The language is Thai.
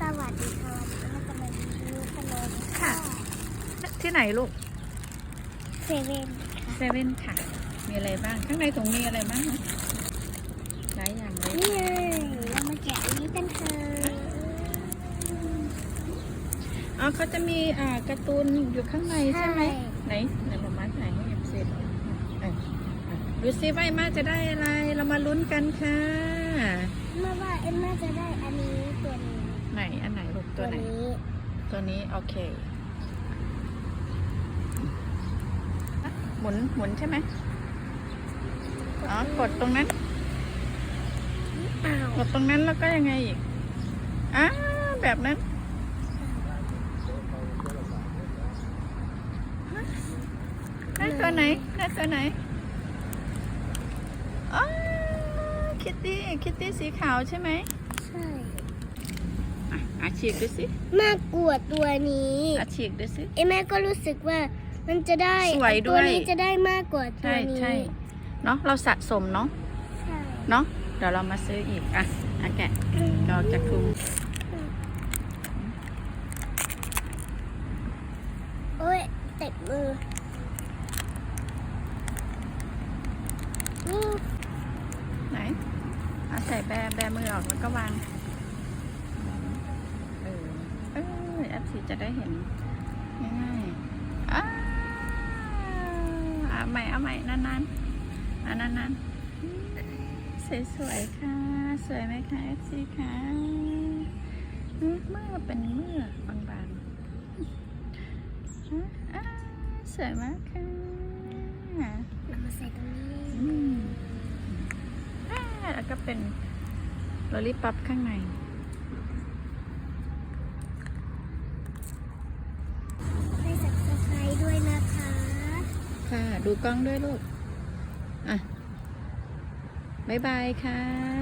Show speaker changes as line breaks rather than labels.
สวัสดีค่ะวันนี้เราจะมารีวิวขนม
ค่ะที่ไหนลูก
เซเว่นค่ะ
เซเว่นค่ะ มีอะไรบ้าง ข้างในถุงมีอะไรบ้างคะหลายอย่างเลย
นี่เลยเรามาแกะอันนี้กันเถอะ
อ๋อเขาจะมีอ่าการ์ตูนอยู่ข้างในใช่ไหมไหนไหนเรามาถ่ายให้เอฟซีดูเอออะดูซิว่าไอ้มาจะได้อะไร เรามาลุ้นกันค่ะ
เมื่อว่าเอ็มม่าจะได้อันนี้ตัวนี้
ตัวไหน
นี้
ตัวนี้ โอเค หมุนหมุนใช่ไหมอ๋อกดตรงนั้นกดตรงนั้นแล้วก็ยังไงอีกอ้าแบบนั้นได้ตัวไหนได้ตัวไหนอ๋อคิตตี้คิตตี้สีขาวใช่ไหม
ใช่
อะอาฉีกดูสิ
มากกว่าตัวนี้
อาฉีกดูสิ
เอ็มแม่ก็รู้สึกว่ามันจะได้
สวยด้วย
ตัวนี้จะได้มากกว่าตัว
ใช่
นี้
ใช่เนาะเราสะสมเนาะ
ใช่
เนาะเดี๋ยวเรามาซื้ออีกอะอะแกะออกจากถุง
โอ้ยเต็มมือนี่
ไหนเอาใส่แบแบมือออกแล้วก็วาง เออ เออ แอปสีจะได้เห็นง่ายๆอ้าเอาใหม่เอาใหม่นานๆอะนานๆสวยๆค่ะ สวยไหมคะแอปซีคะเมื่อเป็นเมื่อบางๆอะอะสวยมากค่ะ
เรามาใส่ตรงนี้
อ่าแล้วก็เป็นลอลิปอปข้างใน
ให้สับสไครด้วยนะคะ
ค่ะ ดูกล้องด้วยลูก อะ บ๊ายบายค่ะ